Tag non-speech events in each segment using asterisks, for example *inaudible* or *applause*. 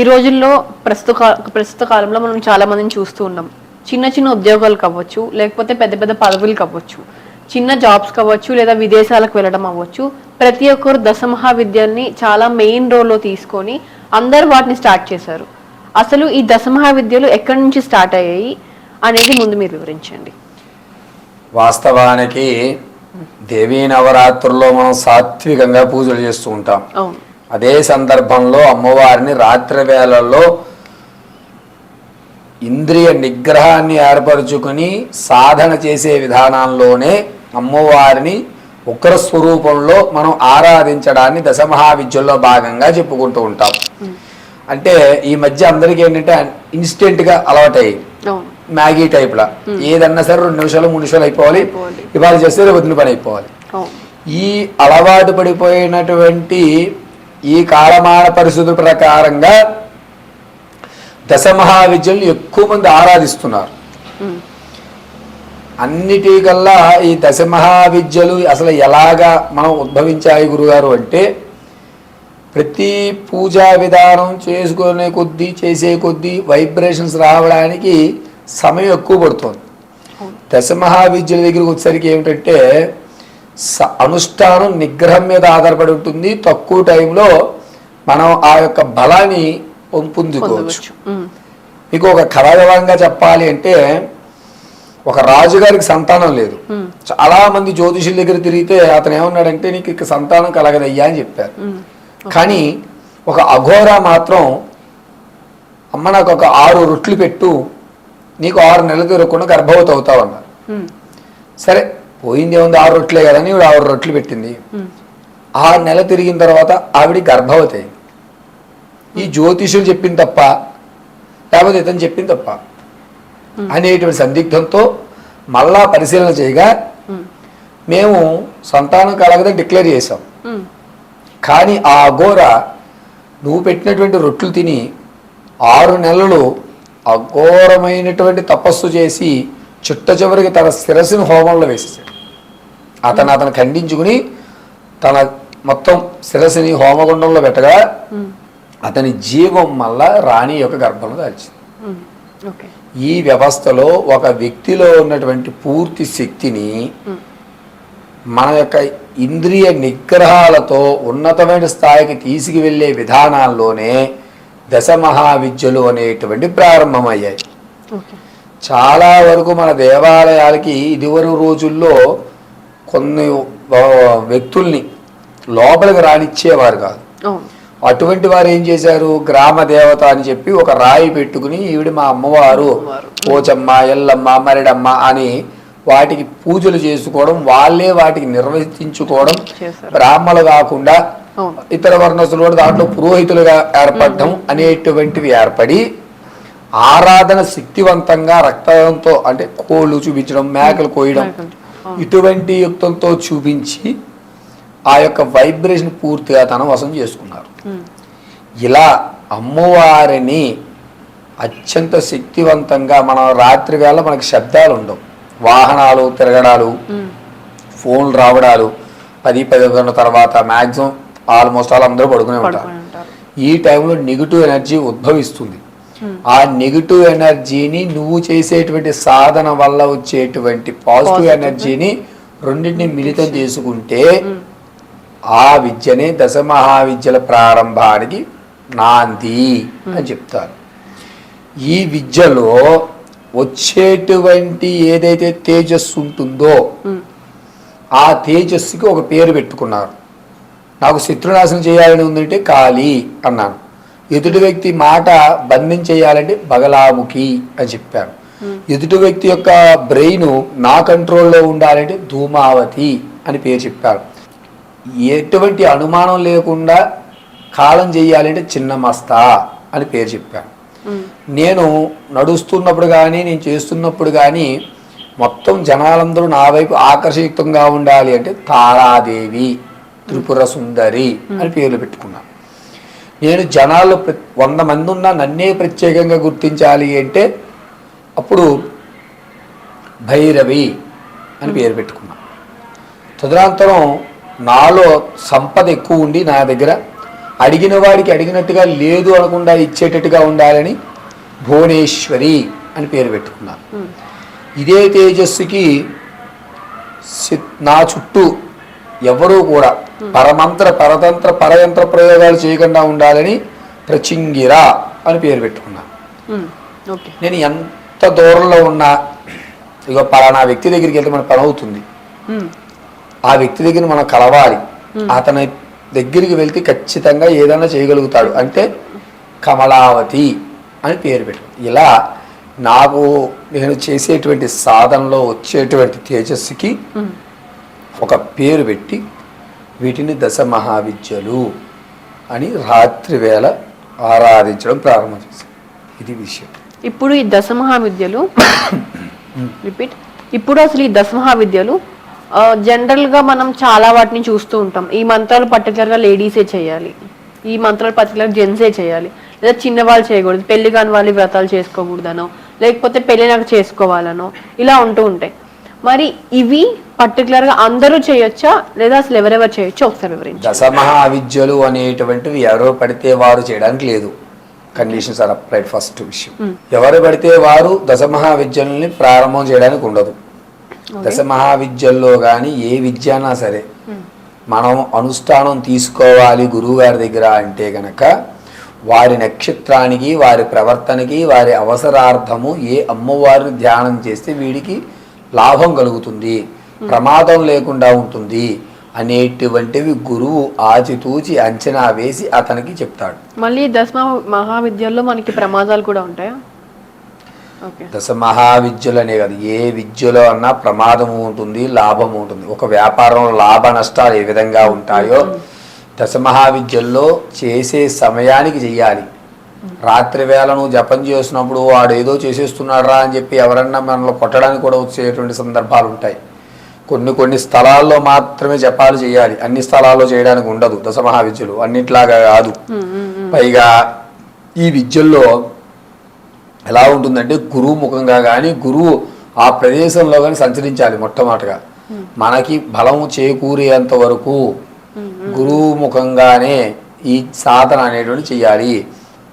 ఈ రోజుల్లో ప్రస్తుత ప్రస్తుత కాలంలో మనం చాలా మందిని చూస్తూ ఉన్నాం. చిన్న చిన్న ఉద్యోగాలు కావచ్చు లేకపోతే పెద్ద పెద్ద పదవులు కావచ్చు చిన్న జాబ్స్ కావచ్చు లేదా విదేశాలకు వెళ్ళడం అవ్వచ్చు ప్రతి ఒక్కరు దశమహావిద్యల్ని చాలా మెయిన్ రోల్లో తీసుకొని అందరు వాటిని స్టార్ట్ చేశారు. అసలు ఈ దశమహావిద్యలు ఎక్కడి నుంచి స్టార్ట్ అయ్యాయి అనేది ముందు మీరు వివరించండి. వాస్తవానికి దేవీ నవరాత్రుల్లో మనం సాత్వికంగా పూజలు చేస్తూ ఉంటాం. అవును. అదే సందర్భంలో అమ్మవారిని రాత్రి వేళల్లో ఇంద్రియ నిగ్రహాన్ని ఏర్పరచుకుని సాధన చేసే విధానంలోనే అమ్మవారిని ఉగ్ర స్వరూపంలో మనం ఆరాధించడాన్ని దశమహావిద్యల్లో భాగంగా చెప్పుకుంటూ ఉంటాం. అంటే ఈ మధ్య అందరికీ ఏంటంటే ఇన్స్టెంట్గా అలవాటయ్యి. అవును. మ్యాగీ టైప్లా. ఏదన్నా సరే రెండు నిమిషాలు మూడు నిమిషాలు అయిపోవాలి. ఇవాళ చేస్తే రేపు పని అయిపోవాలి. ఈ అలవాటు పడిపోయినటువంటి ఈ కాలమాన పరిస్థితుల ప్రకారంగా దశమహావిద్యలు ఎక్కువ మంది ఆరాధిస్తున్నారు. అన్నిటికల్లా ఈ దశమహావిద్యలు అసలు ఎలాగా మనం ఉద్భవించాయి గురుగారు అంటే ప్రతి పూజా విధానం చేసుకునే కొద్దీ చేసే కొద్దీ వైబ్రేషన్స్ రావడానికి సమయం ఎక్కువ పడుతుంది. దశమహావిద్యల దగ్గరికి వచ్చేసరికి ఏమిటంటే అనుష్ఠానం నిగ్రహం మీద ఆధారపడి ఉంటుంది తక్కువ టైంలో మనం ఆ యొక్క బలాన్ని ఉమ్. మీకు ఒక కథావిధంగా చెప్పాలి అంటే ఒక రాజుగారికి సంతానం లేదు. చాలా మంది జ్యోతిషుల దగ్గర తిరిగితే అతను ఏమన్నాడంటే నీకు ఇక సంతానం కలగదయ్యా అని చెప్పారు. కానీ ఒక అఘోర మాత్రం అమ్మ నాకు ఒక ఆరు రొట్లు పెట్టు నీకు ఆరు నెలలు తిరగకుండా గర్భవతి అవుతావు అన్నారు. సరే పోయింది ఏముంది ఆరు రొట్లే కదా అని ఈవిడ ఆరు రొట్లు పెట్టింది. ఆరు నెల తిరిగిన తర్వాత ఆవిడ గర్భవతి అయింది ఈ జ్యోతిషులు చెప్పింది తప్ప లేకపోతే ఇతను చెప్పింది తప్ప అనేటువంటి సందిగ్ధంతో మళ్ళా పరిశీలన చేయగా. మేము సంతానం కలగదని డిక్లేర్ చేసాం. కానీ ఆ అఘోర నువ్వు పెట్టినటువంటి రొట్లు తిని ఆరు నెలలు అఘోరమైనటువంటి తపస్సు చేసి చిట్ట చివరికి తన శిరస్సును హోమంలో వేసేసాడు అతను అతను ఖండించుకుని తన మొత్తం శిరస్సుని హోమగుండంలో పెట్టగా. అతని జీవం మళ్ళా రాణి యొక్క గర్భంలో దాల్చింది. ఈ వ్యవస్థలో ఒక వ్యక్తిలో ఉన్నటువంటి పూర్తి శక్తిని. మన యొక్క ఇంద్రియ నిగ్రహాలతో ఉన్నతమైన స్థాయికి తీసుకువెళ్ళే విధానాల్లోనే దశ మహావిద్యలు అనేటువంటి ప్రారంభమయ్యాయి. చాలా వరకు మన దేవాలయాలకి ఇదివరకు రోజుల్లో కొన్ని వ్యక్తుల్ని లోపలికి రానిచ్చేవారు కాదు అటువంటి వారు ఏం చేశారు గ్రామ దేవత అని చెప్పి ఒక రాయి పెట్టుకుని ఈవిడ మా అమ్మవారు. పోచమ్మ ఎల్లమ్మ మరిడమ్మ అని వాటికి పూజలు చేసుకోవడం వాళ్ళే వాటికి నిర్వర్తించుకోవడం. బ్రాహ్మలు కాకుండా ఇతర వర్ణస్తులు కూడా దాంట్లో పురోహితులుగా ఏర్పడటం అనేటువంటివి ఏర్పడి ఆరాధన శక్తివంతంగా రక్తంతో అంటే కోళ్ళు చూపించడం మేకలు కోయడం. ఇటువంటి యుక్తంతో చూపించి ఆ యొక్క వైబ్రేషన్ పూర్తిగా తన వశం చేసుకున్నారు. ఇలా అమ్మవారిని అత్యంత శక్తివంతంగా మనం రాత్రి వేళ మనకి శబ్దాలు ఉండవు. వాహనాలు తిరగడాలు. ఫోన్లు రావడాలు పది పదిహేను తర్వాత మ్యాక్సిమం ఆల్మోస్ట్ ఆల్ అందరూ పడుకొని ఉంటారు. ఈ టైంలో నెగిటివ్ ఎనర్జీ ఉద్భవిస్తుంది. ఆ నెగిటివ్ ఎనర్జీని నువ్వు చేసేటువంటి సాధన వల్ల వచ్చేటువంటి పాజిటివ్ ఎనర్జీని రెండింటిని మిళితం చేసుకుంటే ఆ విద్యనే దశ మహావిద్యల ప్రారంభానికి నాంది అని చెప్తారు. ఈ విద్యలో వచ్చేటువంటి ఏదైతే తేజస్సు ఉంటుందో ఉమ్. ఆ తేజస్సుకి ఒక పేరు పెట్టుకున్నారు. నాకు శత్రునాశనం చేయాలని ఉందంటే కాళీ అన్నాను. ఎదుటి వ్యక్తి మాట బంధించేయాలంటే బగలాముఖి అని చెప్పాను ఎదుటి వ్యక్తి యొక్క బ్రెయిన్ నా కంట్రోల్లో ఉండాలంటే ధూమావతి అని పేరు చెప్పారు. ఎటువంటి అనుమానం లేకుండా కాలం చేయాలంటే చిన్న మస్తా అని పేరు చెప్పాను నేను నడుస్తున్నప్పుడు కానీ నేను చేస్తున్నప్పుడు కానీ మొత్తం జనాలందరూ నా వైపు ఆకర్షయుక్తంగా ఉండాలి అంటే తారాదేవి త్రిపుర సుందరి అని పేర్లు పెట్టుకున్నాను నేను జనాల్లో ప్ర- వంద మంది ఉన్నా నన్నే ప్రత్యేకంగా గుర్తించాలి అంటే అప్పుడు భైరవి అని పేరు పెట్టుకున్నా. తదనంతరం నాలో సంపద ఎక్కువ ఉండి నా దగ్గర అడిగిన వాడికి అడిగినట్టుగా లేదు అనకుండా ఇచ్చేటట్టుగా ఉండాలని భువనేశ్వరి అని పేరు పెట్టుకున్నాను ఇదే తేజస్సుకి సి- నా చుట్టూ ఎవరూ కూడా పరమంత్ర పరతంత్ర పరయంత్ర ప్రయోగాలు చేయకుండా ఉండాలని ప్రచింగిర అని పేరు ఓకే. నేను ఎంత దూరంలో ఉన్నా ఇక పలానా వ్యక్తి దగ్గరికి వెళ్తే మన పని అవుతుంది. ఆ వ్యక్తి దగ్గర మనం కలవాలి. అతని దగ్గరికి వెళ్తే ఖచ్చితంగా ఏదైనా చేయగలుగుతాడు. అంటే కమలావతి అని పేరు పెట్టు. ఇలా నాకు నేను చేసేటువంటి సాధనలో వచ్చేటువంటి తేజస్సుకి. ఒక పేరు పెట్టి వీటిని దశ మహావిద్యలు అని రాత్రి వేళ ఆరాధించడం ప్రారంభం చేశాను ఇది విషయం. ఇప్పుడు ఈ దశ మహావిద్యలు *coughs* రిపీట్ ఇప్పుడు అసలు ఈ దశ మహావిద్యలు ఆ, జనరల్గా మనం చాలా వాటిని చూస్తూ ఉంటాం. ఈ మంత్రాలు పర్టికులర్గా లేడీసే చేయాలి. ఈ మంత్రాలు పర్టికులర్ జెంట్సే చేయాలి. లేదా చిన్నవాళ్ళు చేయకూడదు. పెళ్ళి కాని వాళ్ళు వ్రతాలు చేసుకోకూడదనో లేకపోతే పెళ్ళినాక చేసుకోవాలనో ఇలా ఉంటూ ఉంటాయి. మరి ఇవి పర్టికులర్గా అందరూ చేయొచ్చా? లేదా అసలు ఎవరెవరు చేయొచ్చో? ఒకసారి వివరించండి దశ మహావిద్యలు అనేటువంటివి ఎవరో పడితే వారు చేయడానికి లేదు. కండిషన్స్ ఆర్ అప్లైడ్ ఫస్ట్ విషయం. ఎవరు పడితే వారు దశ మహావిద్యల్ని ప్రారంభం చేయడానికి ఉండదు. దశ మహావిద్యల్లో కానీ ఏ విద్య అన్నా సరే మనం అనుష్ఠానం తీసుకోవాలి గురువు గారి దగ్గర అంటే గనక వారి నక్షత్రానికి వారి ప్రవర్తనకి వారి అవసరార్థము ఏ అమ్మవారిని ధ్యానం చేస్తే వీడికి లాభం కలుగుతుంది ప్రమాదం లేకుండా ఉంటుంది అనేటువంటివి గురువు ఆచితూచి అంచనా వేసి అతనికి చెప్తాడు. మళ్ళీ దశ మహా- మహావిద్యల్లో మనకి ప్రమాదాలు కూడా ఉంటాయా? దశ మహావిద్యలు అనే కాదు ఏ విద్యలో అన్నా ప్రమాదము ఉంటుంది లాభము ఉంటుంది. ఒక వ్యాపారంలో లాభ నష్టాలు ఏ విధంగా ఉంటాయో దశ మహావిద్యల్లో చేసే సమయానికి చెయ్యాలి. రాత్రి వేళ నువ్వు జపం చేసినప్పుడు వాడు ఏదో చేసేస్తున్నాడు రా అని చెప్పి ఎవరన్నా మనల్ని కొట్టడానికి కూడా వచ్చేటువంటి సందర్భాలు ఉంటాయి. కొన్ని కొన్ని స్థలాల్లో మాత్రమే జపాలు చేయాలి. అన్ని స్థలాల్లో చేయడానికి ఉండదు. దశ మహావిద్యలు అన్నిట్లాగా కాదు. పైగా ఈ విద్యల్లో ఎలా ఉంటుందంటే గురువు ముఖంగా కానీ గురువు ఆ ప్రదేశంలో కానీ సంచరించాలి మొట్టమొదటిగా. మనకి బలం చేకూరేంత వరకు గురువు ముఖంగానే ఈ సాధన అనేటువంటి చేయాలి.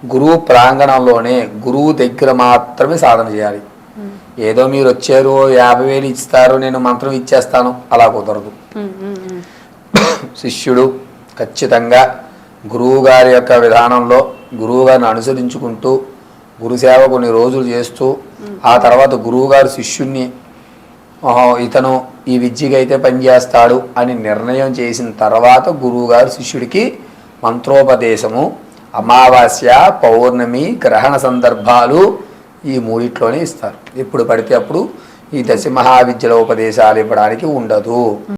గురువు ప్రాంగణంలోనే గురువు దగ్గర మాత్రమే సాధన చేయాలి. ఏదో మీరు వచ్చారు యాభై వేలు ఇస్తారు నేను మంత్రం ఇచ్చేస్తాను అలా కుదరదు. శిష్యుడు ఖచ్చితంగా గురువు గారి యొక్క విధానంలో గురువు గారిని అనుసరించుకుంటూ గురుసేవ కొన్ని రోజులు చేస్తూ ఆ తర్వాత గురువు గారు శిష్యుణ్ణి "ఆహా, ఇతను ఈ విద్యకి అయితే పనిచేస్తాడు అని నిర్ణయం చేసిన తర్వాత గురువు గారు శిష్యుడికి మంత్రోపదేశము అమావాస్య పౌర్ణమి గ్రహణ సందర్భాలు ఈ మూడిట్లోనే ఇస్తారు. ఎప్పుడు పడితే అప్పుడు ఈ దశ మహావిద్యల ఉపదేశాలు ఇవ్వడానికి ఉండదు.